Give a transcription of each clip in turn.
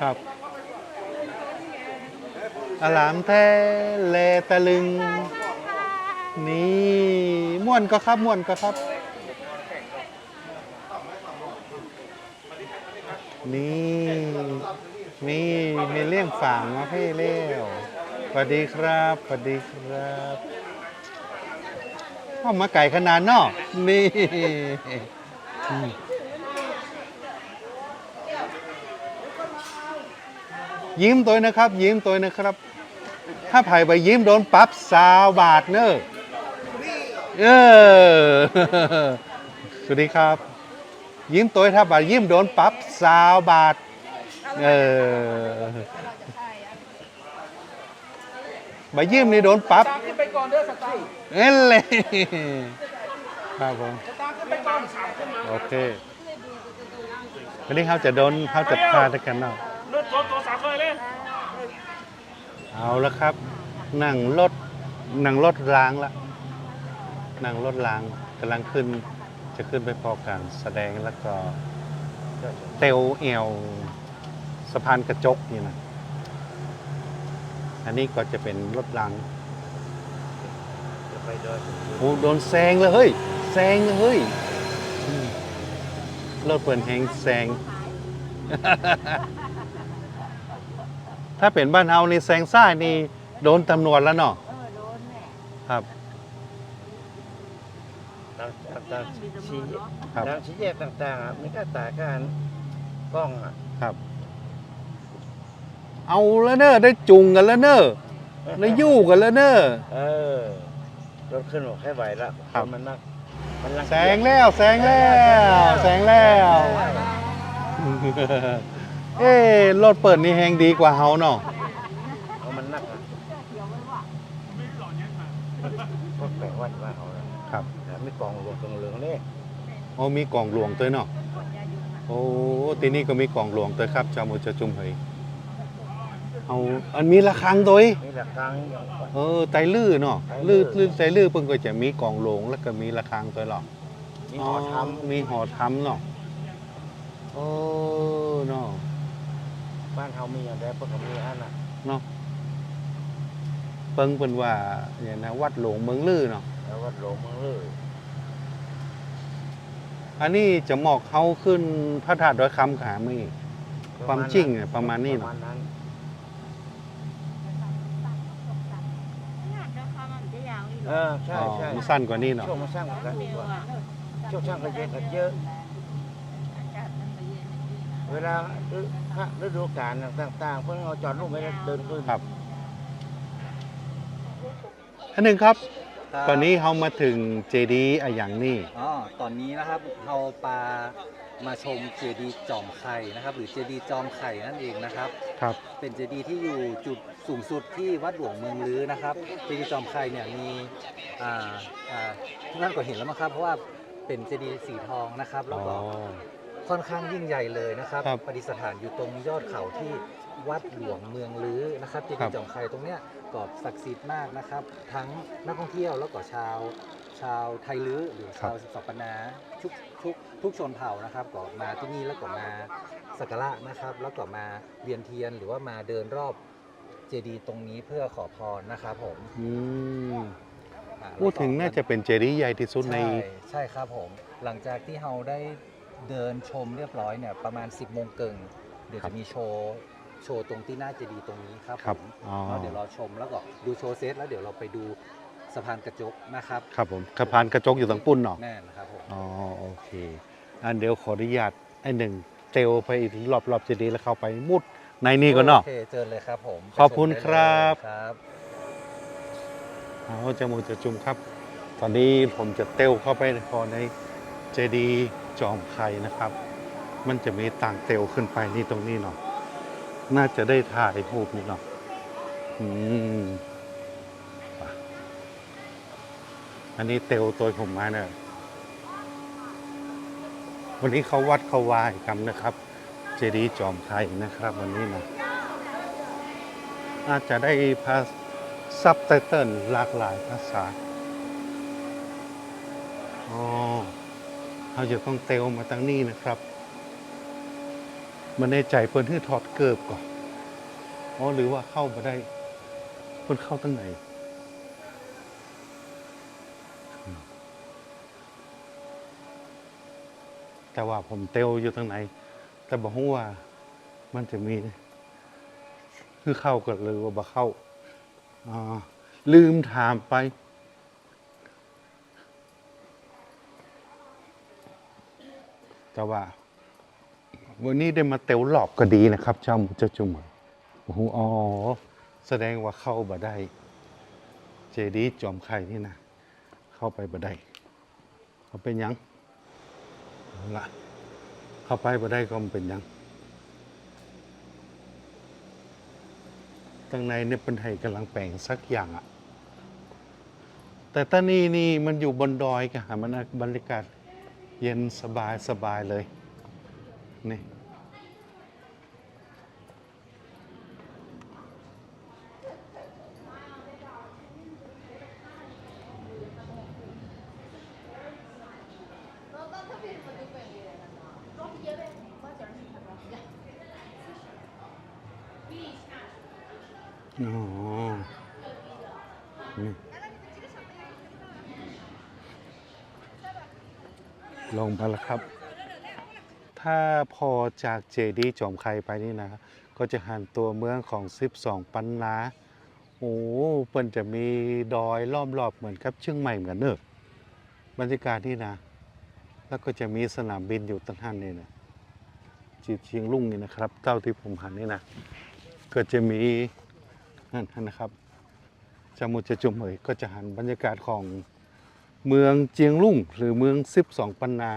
ครับอารามแท้เลตะลึง นี่ม่วนก็ครับม่วนก็ครับ นี่นี่มีเลี้ยงฝางมาให้เลี้ยวสวัสดีครับสวัสดีครับเข้ามาไก่ขนาดนอกนี่อืม ยิ้มตัวนะครับ ยิ้มตัวนะครับ ถ้าไผ่ไปยิ้มโดนปรั๊บสาวบาทเนอะเออสวัสดีครับ ยิ้มตัวถ้าบาทยิ้มโดนปรั๊บสาวบาทเออมายิ้มนี่โดนปรั๊บตามขึ้นไปก่อนเด้อสตาร์เอ้ยเลยครับผมตามขึ้นไปก่อนสามขึ้นมโอเควันนี้เขาจะโดนเขาจะพาดกันเนาะ เลือดตัวตัวสามเลยเลย เอาแล้วครับ นั่งรถนั่งรถรางละนั่งรถรางกำลังขึ้นจะขึ้นไปพอการแสดงแล้วก็เตวเอวสะพานกระจกนี่นะอันนี้ก็จะเป็นรถรางโอ้โดนแซงเลยเฮ้ยแซงเลยเฮ้ยรถเปิดแหงแซง ถ้าเป็นบ้านเฮานี่แซงซ้ายนี่โดนตำรวจแล้วเนาะเออโดนแหละครับต่างต่างๆชี้ครับทางชี้แยกต่างๆอะมันก็ต่างกันกล้องอะครับเอาแล้วเนอะได้จุงกันแล้วเนอะได้ยู่กันแล้วเนอะเออรถขึ้นบอกให้ไหวละครับมันนักมันรังแซงแล้วแซงแล้วแซงแล้ว เอ้ รถเปิดนี่แหงดีกว่าเฮาเนาะเอามันนักอะก็แปลกวัดว่าเขาน่ะครับแต่ไม่กองรวมตรงเหลืองนี่โอ้มีกล่องหลวงตัวเนาะโอ้ที่นี่ก็มีกล่องหลวงตัวครับจามุจะจุ่มเฮยเอาอันมีระฆังตัวอีกนี่แหละกลางอย่างก่อนเออไตลื้อเนาะไตลื้ลื้ออลื้อไตลื้อเพิ่งก็จะมีกล่องหลวงแล้วก็มีระฆังตัวหรอกมีหอทมีหอทำเนาะโอ้เนาะำ บ้านเขามีอย่างไรพวกเขามีอันน่ะเนาะเปิงเป็นว่าอย่างนะวัดหลวงเมืองลื้อเนาะแล้ววัดหลวงเมืองเลยอันนี้จะหมอกเขาขึ้นพระธาตุดอยคำขามีความจริงอะประมาณนี้ปเนอะระมาณนั้นงานเจ้าค่ะมันจะยาวอีกเออใช่อ๋อใช่มันสั้นกว่านี้เนาะช่วงมาสร้างกันดีเร็กวว่าอะช่วงช่างก็เย็นกันเยอะ อากาศมันก็เย็นอย่างนี้นะ เวลาฤพระฤดูกาลต่างๆเพื่อนเอาจอดรูปไม่ได้เดินขึ้นครับอันหนึ่งครับ ตอนนี้เขามาถึงเจดีย์อะอย่างนี้อ๋อตอนนี้นะครับเราปามาชมเจดีย์จอมไข่นะครับ หรือเจดีย์จอมไข่นั่นเองนะครับครับ เป็นเจดีย์ที่อยู่จุดสูงสุดที่วัดหลวงเมืองลื้อนะครับ เจดีย์จอมไข่เนี่ยมีอ่าอ่าทุกท่านก็เห็นแล้วมั้งครับ เพราะว่าเป็นเจดีย์สีทองนะครับแล้อ๋วอก็ ค่อนข้างยิ่งใหญ่เลยนะครับครับประดิษฐานอยู่ตรงยอดเขาที่วัดหลวงเมืองลื้อนะครับเจครัดีบย์จอมไข่ตรงเนี้ยก็ศักดิ์สิทธิ์มากนะครับ ทั้งนักท่องเที่ยวแล้วก็ชาว ชาวไทยลื้อหรือชาวสัปปนาทุกทุกทุกชนเผ่านะครับก็มาที่นี่แล้วก็มาสักการะนะครับ แล้วก็มาเวียนเทียนหรือว่ามาเดินรอบเจดีย์ตรงนี้เพื่อขอพรนะครับผมอืมอ่าพูดถึงแล้วก็น่าจะเป็นเจดีย์ใหญ่ที่สุดใน ใช่ใช่ครับผม หลังจากที่เราได้ เดินชมเรียบร้อยเนี่ยประมาณ 10บโมงเกิงเดี๋ยวครับจะมีโชว์โชว์ตรงที่หน้าเจดีย์ตรงนี้ครับครับผมอ๋อ แล้วเดี๋ยวเราชมแล้วก็ดูโชว์เซตแล้วเดี๋ยวเราไปดูสะพานกระจกนะครับครับผมกระพานกระจกอยู่ตรงปุ้นเนาะแน่นะครับผมอ๋อโอเคอันเดี๋ยวขออนุญาตไอ้หนึ่งเตลไปรอบรอบๆเจดีย์แล้วเข้าไปมุดในนี่ก่อนเนาะ โอเคเจอเลยครับผมขอบคุณครับครับ เอาจะมูจะจุ่มครับ ตอนนี้ผมจะเตลเข้าไปพอในเจดีย์ จอมไข่นะครับ มันจะมีต่างเตลขึ้นไปนี่ตรงนี้เนาะน่าจะได้ถ่ายรูปนี่เนาะอืมอันนี้เตลตัวผมมาเนี่ยวันนี้เขาวัดเขาวายกันนะครับ เจดีย์จอมไทยนะครับ วันนี้นะน่าจจะได้ภาซับไตเติลหลากหลายภาษาอ๋อ เราจะต้องเตลมาตั้งนี้นะครับมันในใจเพิ่นที่ถอดเกิบก่อนอ๋อหรือว่าเข้ามาได้เพิ่นเข้าตั้งไหนแต่ว่าผมเตลอยู่ทางไหน แต่บอกว่ามันจะมี คือเข้ากันหรือว่าบ่เข้าอ่าลืมถามไป แต่ว่า วันนี้ได้มาเตลหลอบก็ดีนะครับ เจ้าหมูเจ้าจุ่มโอ้โหอ๋อแสดงว่าเข้าบ่ได้ เจดีย์จอมไข่นี่นะ เข้าไปบ่ได้เขาเป็นหยังเอาละเข้าไปบ่ได้ก็มันเป็นหยังตั้งในเนี่ยเป็นไห้กำลังแปลงสักอย่างอะแต่ตอนนี้นี่มันอยู่บนดอยกันมันบรรยากาศ เย็นสบายสบายเลย นี่ อ๋อ นี่ ลงมาแล้วครับ ถ้าพอจากเจดีย์จอมไข่ไปนี่นะ ก็จะหันตัวเมืองของ 12 ปันนาโอ้เปิ้นจะมีดอยล้อมรอบเหมือนกับเชียงใหม่เหมือนเนอะบรรยากาศนี่นะ แล้วก็จะมีสนามบินอยู่ตั้งท่านนี่นะจีเชียงลุ่งนี่นะครับเท่าที่ผมหันนี่นะก็จะมีนั่นนะครับจามุจะจุมเหยก็จะหันบรรยากาศของ เมืองเจียงลุ่งหรือเมือง12ปันนา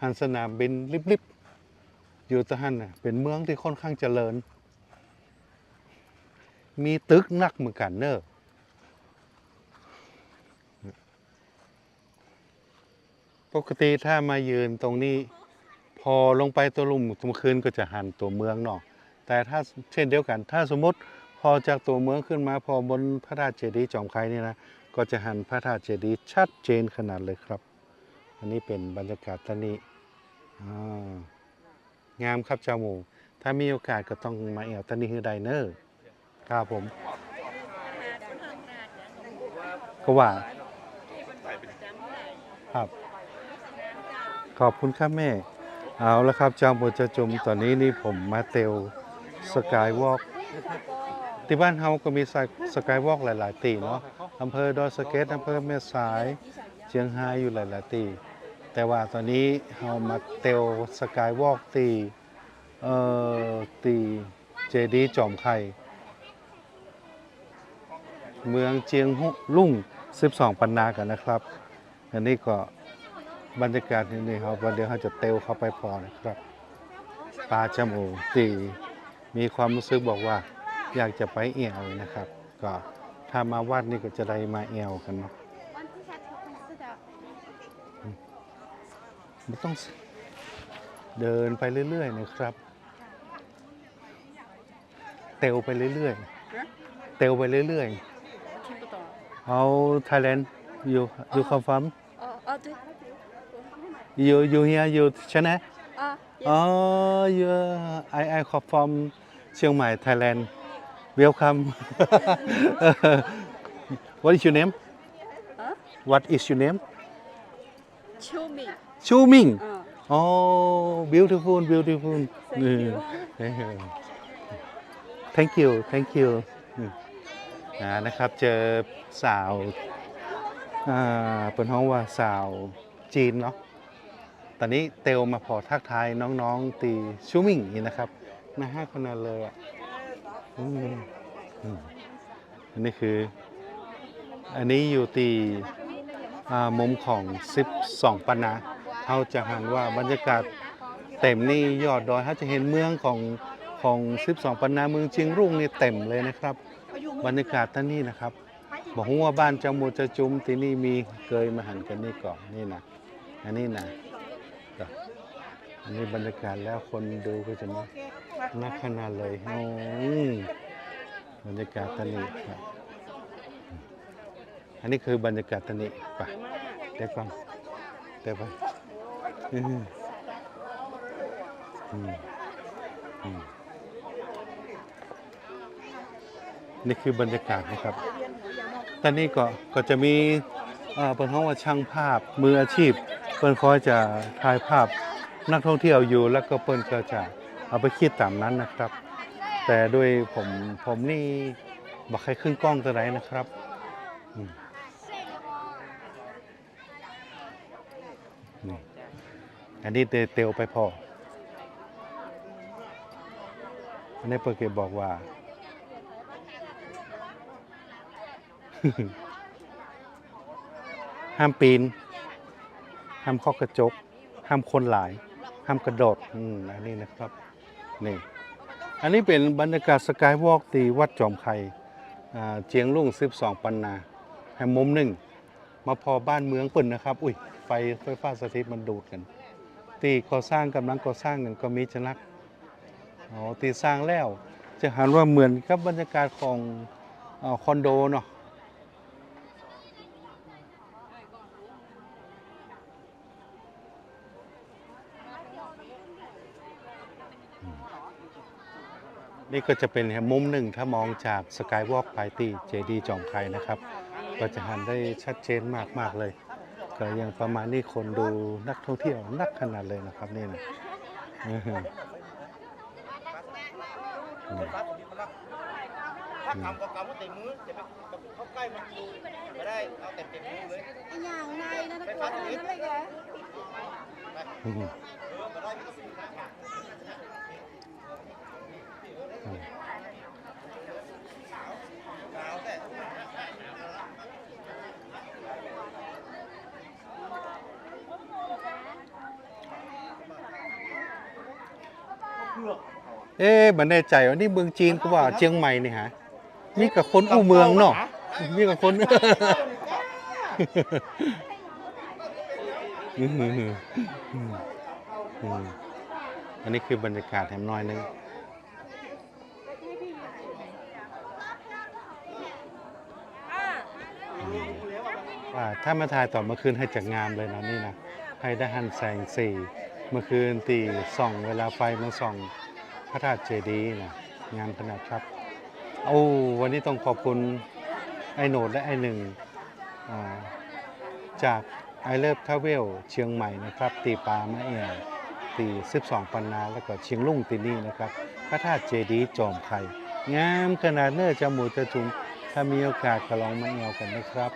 หันสนามบินริบๆอยู่ตะหันน่ะเป็นเมืองที่ค่อนข้างเจริญ มีตึกนักเหมือนกันเนอะปกติถ้ามายืนตรงนี้ พอลงไปตัวลุ่มตัวคืนก็จะหันตัวเมืองเนาะแต่ถ้าเช่นเดียวกัน ถ้าสมมติพอจากตัวเมืองขึ้นมาพอบนพระธาตุเจดีย์จอมไคนี่นะ ก็จะหันพระธาตุเจดีย์ชัดเจนขนาดเลยครับ อันนี้เป็นบรรยากาศตอนนี้งามครับเจ้าหมูถ้ามีโอกาสก็ต้องมาเอวตอนนี้คือไดเนอร์ครับผมก็ว่าครับ ขอบคุณครับแม่ เอาละครับเจ้าหมูเจะจุมตอนนี้นี่ผมมาเตลสกายวอล์กที่บ้านเฮาก็มีสกายวอล์กหลาย ๆ ตีเนาะ อำเภอดอยสะเก็ตอำเภอแม่สายเชียงรายอยู่หลายๆตีแต่ว่าตอนนี้เฮามาเตลสกายวอล์กตีเอ่อตีเจดีจอมไข่เมืองเจียงฮุลุ่ง 12 ปันนากันนะครับ อันนี้ก็บรรยากาศที่นี่ครับวันเดียวเขาจะเตลเข้าไปพอนะครับปลาจมูกตีมีความรู้สึกบอกว่าอยากจะไปเอี่ยวนะครับ ก็ ถ้ามาวัดนี่ก็จะได้มาแอวกันเนาะม่ต้องเดินไปเรื่อยๆนะครับ เตวไปเรื่อยๆ เตวไปเรื่อยๆ เอาไทยแลนด์อยู่อยู่คอนฟอร์มอยู่อยู่เฮียอยู่แชนะอ๋ออยู่ไอไอคอฟฟอร์มเชียงใหม่ไทยแลนด์ Welcome. what is your name? Huh? What is your name? Chuming. Chuming. Uh. Oh, beautiful, beautiful. Thank you. thank you, thank you. นะนะครับเจอสาวอ่าเป็นห้องว่าสาวจีนเนาะตอนนี้เตลมาพอทักทายน้องๆตีชูมิงนี่นะครับนะฮะคนนั้นเลยอะ อันนี้คือ อันนี้อยู่ตีอ่มุมของ 12ปันนาเขาจะหันว่าบรรยากาศเต็มนี่ยอดดอยเขาจะเห็นเมืองของของ 12ปันนาเมืองเชียงรุ่งนี่เต็มเลยนะครับ บรรยากาศท่านนี่นะครับบอกว่าบ้านเจ้ามูจะจุมที่นี่มีเคยมาหันกันนี่ก่อนนี่นะอันนี้นะอันนี้บรรยากาศแล้วคนดูก็จะนัก นักขนาดเลยโอ้ยบรรยากาศท่านนี้ครับ อันนี้คือบรรยากาศท่านนี้ไปเดี๋ยวก่อนเดี๋ยวไปอืมอืมอืมนี่คือบรรยากาศนะครับ ตอนนี้ก็ก็จะมีเอ่อเป็นห้องว่าช่างภาพมืออาชีพ เปิ้นคอยจะถ่ายภาพนักท่องเที่ยวอยู่แล้วก็เปิ้นก็จะ เอาไปคิดตามนั้นนะครับ แต่ด้วยผมผมนี่บอกให้ขึ้นกล้องตัวไหนนะครับนี่อันนี้เตียวไปพออันนี้เปิดเก็บบอกว่า ห้ามปีน ห้ามเคาะกระจก ห้ามคนหลาย ห้ามกระโดด อืมอันนี้นะครับ นี่อันนี้เป็นบรรยากาศสกายวอล์กตีวัดจอมไข่เจียงลุ่ง 12 ปันนาแห่มุมหนึ่ง มาพอบ้านเมืองปุ่นนะครับ อุ้ยไฟไฟฟ้าสถิตมันดูดกัน ตีก่อสร้างกำลังก่อสร้างกันก็มีจะนักอ๋อตีสร้างแล้ว จะหันว่าเหมือนกับบรรยากาศของอคอนโดเนาะ นี่ก็จะเป็นมุมหนึ่งถ้ามองจากสกายวอล์กไปที่เจดีจอมไคนะครับ ก็จะหันได้ชัดเจนมากมากๆเลย ก็ยังประมาณนี้คนดูนักท่องเที่ยวนักขนาดเลยนะครับนี่นะอือหืออืมถ้าทำก็กำก็เต็มมือจะไปเข้าใกล้มันดูไม่ได้เอาเต็มเต็มมือเลยอย่างในนะตะโกนนั่นเลยแก เอ๊ะมันแน่ใจว่านี่เมืองจีนก็ว่าเชียงใหม่นี่ฮะมีกับคนอู้เมืองเนาะมีกับคนอืมอืมอืมอืมอืมอันนี้คือบรรยากาศแถมน้อยนึงว่าถ้ามาถ่ายต่อเมื่อคืนให้จากงามเลยนะนี่นะให้ได้หันแสงสีเมื่อคืนตีส่อง เวลาไฟมันส่อง พระธาตุเจดีย์นะงามขนาดครับโอ้วันนี้ต้องขอบคุณไอโหนดและไอหนึ่งจากไอเลิฟทาเวลเชียงใหม่นะครับ ตีปามะเอียตี12ปันนาแล้วก็เชียงลุ่งตีนี่นะครับ พระธาตุเจดีย์จอมไข่งามขนาดเนื้อจมูกจะจุงถ้ามีโอกาสก็ลองมาเอวกันนะครับ